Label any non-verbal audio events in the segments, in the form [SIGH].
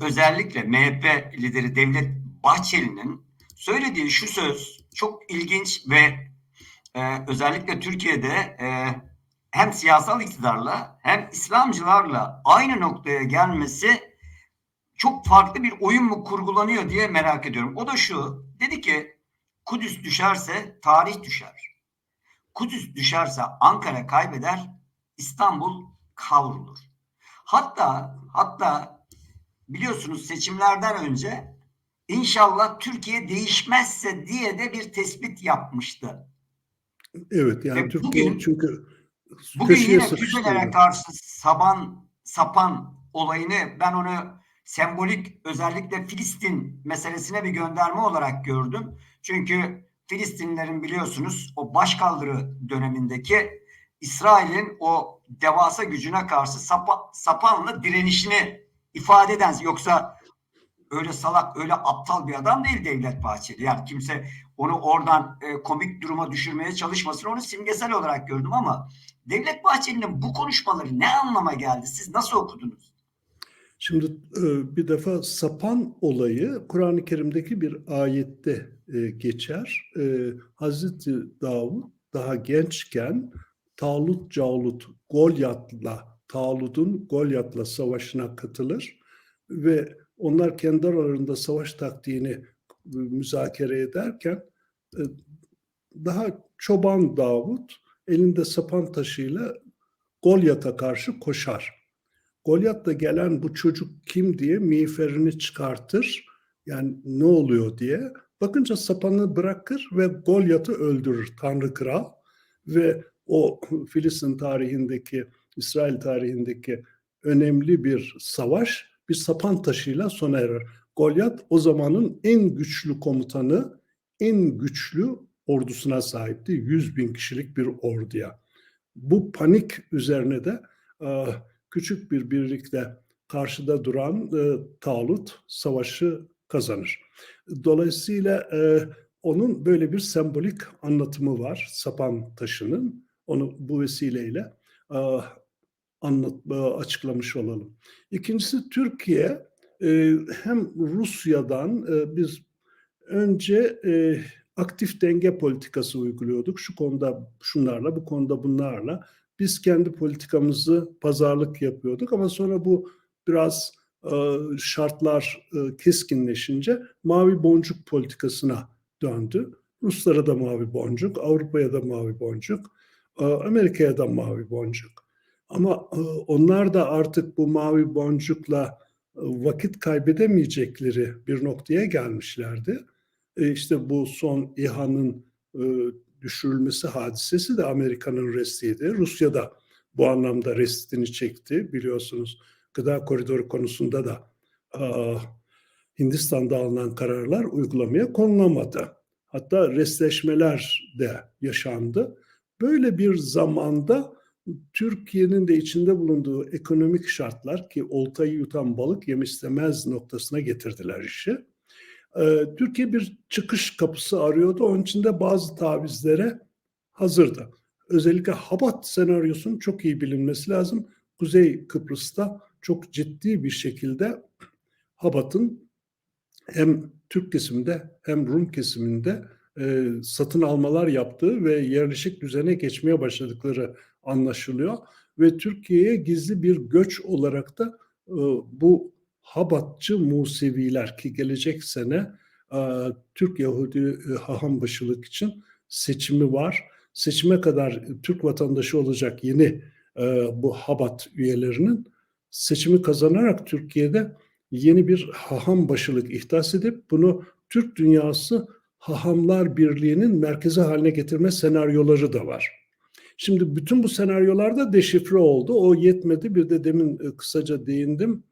özellikle MHP lideri Devlet Bahçeli'nin söylediği şu söz çok ilginç ve e, özellikle Türkiye'de e, hem siyasal iktidarla hem İslamcılarla aynı noktaya gelmesi çok farklı bir oyun mu kurgulanıyor diye merak ediyorum. O da şu, dedi ki Kudüs düşerse tarih düşer. Kudüs düşerse Ankara kaybeder, İstanbul kavrulur. Hatta hatta biliyorsunuz seçimlerden önce inşallah Türkiye değişmezse diye de bir tespit yapmıştı. Evet yani Ve Türkiye bugün- çünkü Bugün yine füzelere karşı saban sapan olayını ben onu sembolik özellikle Filistin meselesine bir gönderme olarak gördüm. Çünkü Filistinlilerin biliyorsunuz o başkaldırı dönemindeki İsrail'in o devasa gücüne karşı sapa, sapanla direnişini ifade eden yoksa öyle salak öyle aptal bir adam değil Devlet Bahçeli. Yani kimse onu oradan e, komik duruma düşürmeye çalışmasın. Onu simgesel olarak gördüm ama Devlet Bahçeli'nin bu konuşmaları ne anlama geldi? Siz nasıl okudunuz? Şimdi e, bir defa sapan olayı Kur'an-ı Kerim'deki bir ayette e, geçer. E, Hazreti Davud daha gençken Talut Calut Golyat'la Talut'un Golyat'la savaşına katılır ve onlar kendi aralarında savaş taktiğini e, müzakere ederken e, daha çoban Davud elinde sapan taşıyla Golyat'a karşı koşar. Golyat'ta gelen bu çocuk kim diye miğferini çıkartır. Yani ne oluyor diye. Bakınca sapanı bırakır ve Golyat'ı öldürür Tanrı Kral. Ve o Filistin tarihindeki, İsrail tarihindeki önemli bir savaş bir sapan taşıyla sona erer. Golyat o zamanın en güçlü komutanı, en güçlü ordusuna sahipti. 100 bin kişilik bir orduya. Bu panik üzerine de e, küçük bir birlikte karşıda duran e, Talut savaşı kazanır. Dolayısıyla e, onun böyle bir sembolik anlatımı var sapan taşının. Onu bu vesileyle anlat, e, açıklamış olalım. İkincisi Türkiye e, hem Rusya'dan e, biz önce e, aktif denge politikası uyguluyorduk. Şu konuda şunlarla, bu konuda bunlarla. Biz kendi politikamızı pazarlık yapıyorduk ama sonra bu biraz e, şartlar e, keskinleşince mavi boncuk politikasına döndü. Ruslara da mavi boncuk, Avrupa'ya da mavi boncuk, e, Amerika'ya da mavi boncuk. Ama e, onlar da artık bu mavi boncukla e, vakit kaybedemeyecekleri bir noktaya gelmişlerdi. E, işte bu son İHA'nın e, düşürülmesi hadisesi de Amerika'nın restiydi. Rusya da bu anlamda restini çekti biliyorsunuz. Gıda koridoru konusunda da Hindistan'da alınan kararlar uygulamaya konulamadı. Hatta restleşmeler de yaşandı. Böyle bir zamanda Türkiye'nin de içinde bulunduğu ekonomik şartlar ki oltayı yutan balık yem istemez noktasına getirdiler işi. Ee, Türkiye bir çıkış kapısı arıyordu. Onun için de bazı tavizlere hazırdı. Özellikle Habat senaryosunun çok iyi bilinmesi lazım. Kuzey Kıbrıs'ta çok ciddi bir şekilde Habat'ın hem Türk kesiminde hem Rum kesiminde e, satın almalar yaptığı ve yerleşik düzene geçmeye başladıkları anlaşılıyor. Ve Türkiye'ye gizli bir göç olarak da e, bu Habatçı Museviler ki gelecek sene e, Türk Yahudi e, hahambaşılık için seçimi var. Seçime kadar Türk vatandaşı olacak yeni e, bu Habat üyelerinin seçimi kazanarak Türkiye'de yeni bir haham başılık ihdas edip bunu Türk dünyası Hahamlar Birliği'nin merkezi haline getirme senaryoları da var. Şimdi bütün bu senaryolarda deşifre oldu. O yetmedi. Bir de demin e, kısaca değindim.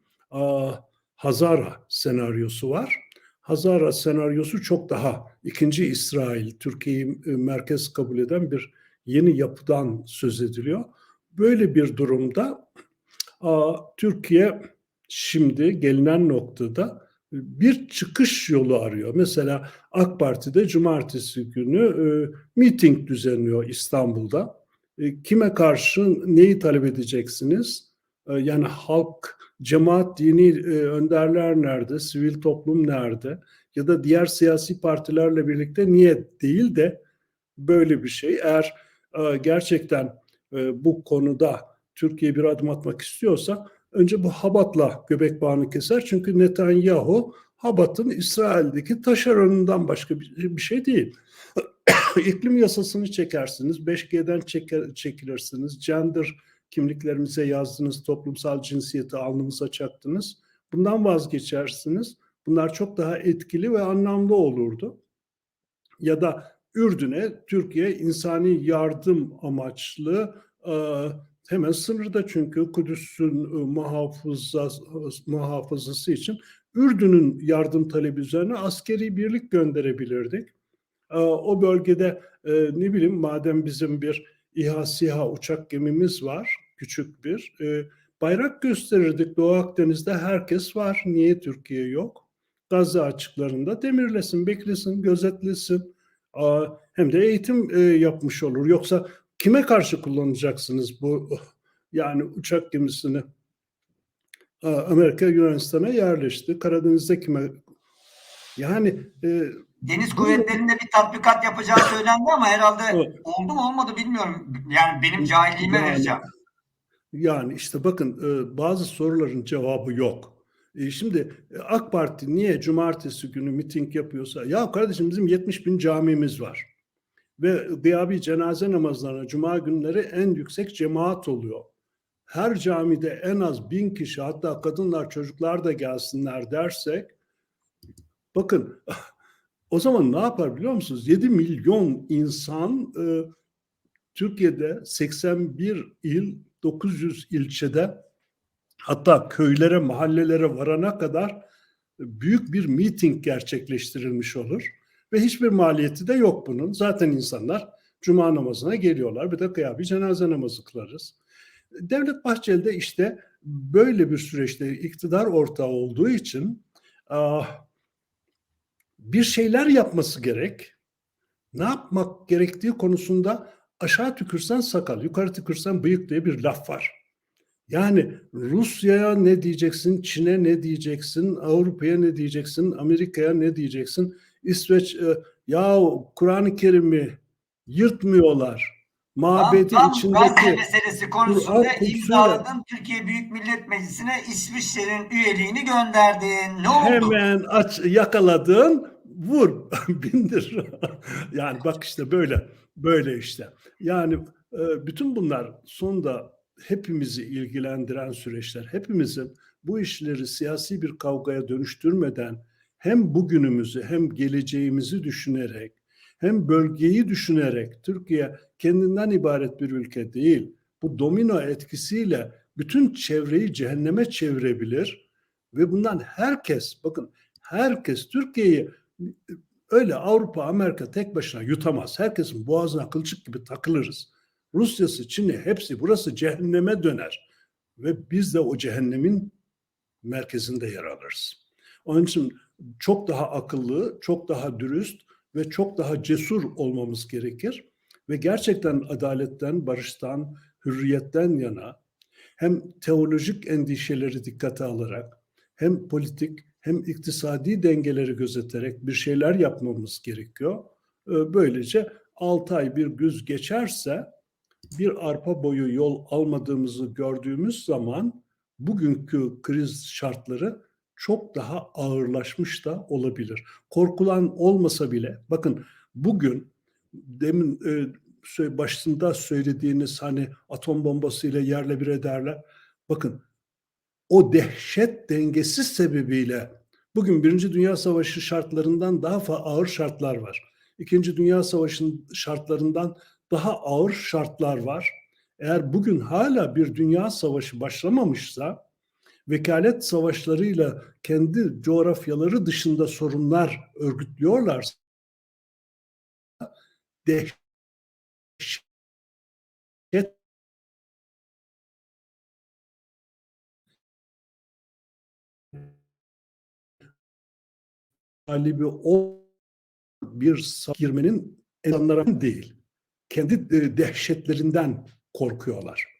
Hazara senaryosu var. Hazara senaryosu çok daha ikinci İsrail, Türkiye'yi e, merkez kabul eden bir yeni yapıdan söz ediliyor. Böyle bir durumda Türkiye şimdi gelinen noktada bir çıkış yolu arıyor. Mesela AK Parti'de cumartesi günü e, miting düzenliyor İstanbul'da. E, kime karşı neyi talep edeceksiniz? E, yani halk cemaat dini e, önderler nerede, sivil toplum nerede ya da diğer siyasi partilerle birlikte niye değil de böyle bir şey. Eğer e, gerçekten e, bu konuda Türkiye bir adım atmak istiyorsa önce bu Habat'la göbek bağını keser. Çünkü Netanyahu Habat'ın İsrail'deki taşeronundan başka bir, şey değil. [COUGHS] İklim yasasını çekersiniz, 5G'den çeker, çekilirsiniz, gender kimliklerimize yazdınız, toplumsal cinsiyeti alnımıza çaktınız. Bundan vazgeçersiniz. Bunlar çok daha etkili ve anlamlı olurdu. Ya da Ürdün'e Türkiye insani yardım amaçlı hemen sınırda çünkü Kudüs'ün e, muhafızası, için Ürdün'ün yardım talebi üzerine askeri birlik gönderebilirdik. E, o bölgede e, ne bileyim madem bizim bir İHA SİHA uçak gemimiz var küçük bir bayrak gösterirdik Doğu Akdeniz'de herkes var niye Türkiye yok? Gazze açıklarında demirlesin, beklesin, gözetlesin. Hem de eğitim yapmış olur. Yoksa kime karşı kullanacaksınız bu yani uçak gemisini? Amerika Yunanistan'a yerleşti. Karadeniz'de kime? Yani e, Deniz kuvvetlerinde bir tatbikat yapacağı söylendi ama herhalde [LAUGHS] Evet. oldu mu olmadı bilmiyorum. Yani benim cahilliğime Yani- vereceğim. Yani işte bakın e, bazı soruların cevabı yok. E, Şimdi e, AK Parti niye cumartesi günü miting yapıyorsa ya kardeşim bizim 70 bin camimiz var. Ve gıyabi cenaze namazlarına cuma günleri en yüksek cemaat oluyor. Her camide en az bin kişi hatta kadınlar çocuklar da gelsinler dersek bakın [LAUGHS] o zaman ne yapar biliyor musunuz? 7 milyon insan e, Türkiye'de 81 il 900 ilçede hatta köylere, mahallelere varana kadar büyük bir miting gerçekleştirilmiş olur. Ve hiçbir maliyeti de yok bunun. Zaten insanlar cuma namazına geliyorlar. Bir de kıya bir cenaze namazı kılarız. Devlet Bahçeli de işte böyle bir süreçte iktidar ortağı olduğu için ah, bir şeyler yapması gerek. Ne yapmak gerektiği konusunda aşağı tükürsen sakal, yukarı tükürsen bıyık diye bir laf var. Yani Rusya'ya ne diyeceksin, Çin'e ne diyeceksin, Avrupa'ya ne diyeceksin, Amerika'ya ne diyeceksin? İsveç, e, ya Kur'an-ı Kerim'i yırtmıyorlar. Tam, Mabedi tam Gazze içindeki meselesi konusunda imzaladın. Türkiye Büyük Millet Meclisi'ne İsviçre'nin üyeliğini gönderdin. Ne oldu? hemen aç yakaladın, vur, [LAUGHS] bindir. yani bak işte böyle, böyle işte. Yani e, bütün bunlar sonunda hepimizi ilgilendiren süreçler. Hepimizin bu işleri siyasi bir kavgaya dönüştürmeden hem bugünümüzü hem geleceğimizi düşünerek hem bölgeyi düşünerek Türkiye kendinden ibaret bir ülke değil. Bu domino etkisiyle bütün çevreyi cehenneme çevirebilir ve bundan herkes bakın herkes Türkiye'yi öyle Avrupa, Amerika tek başına yutamaz. Herkesin boğazına kılçık gibi takılırız. Rusya'sı, Çin'i hepsi burası cehenneme döner. Ve biz de o cehennemin merkezinde yer alırız. Onun için çok daha akıllı, çok daha dürüst ve çok daha cesur olmamız gerekir. Ve gerçekten adaletten, barıştan, hürriyetten yana hem teolojik endişeleri dikkate alarak hem politik hem iktisadi dengeleri gözeterek bir şeyler yapmamız gerekiyor. Ee, Böylece 6 ay bir güz geçerse bir arpa boyu yol almadığımızı gördüğümüz zaman bugünkü kriz şartları çok daha ağırlaşmış da olabilir. Korkulan olmasa bile bakın bugün demin e, başında söylediğiniz hani atom bombasıyla yerle bir ederler. Bakın o dehşet dengesi sebebiyle bugün Birinci Dünya Savaşı şartlarından daha ağır şartlar var. İkinci Dünya Savaşı'nın şartlarından daha ağır şartlar var. Eğer bugün hala bir dünya savaşı başlamamışsa vekalet savaşlarıyla kendi coğrafyaları dışında sorunlar örgütlüyorlarsa dehşet talibi o bir girmenin insanlara değil. Kendi e, dehşetlerinden korkuyorlar.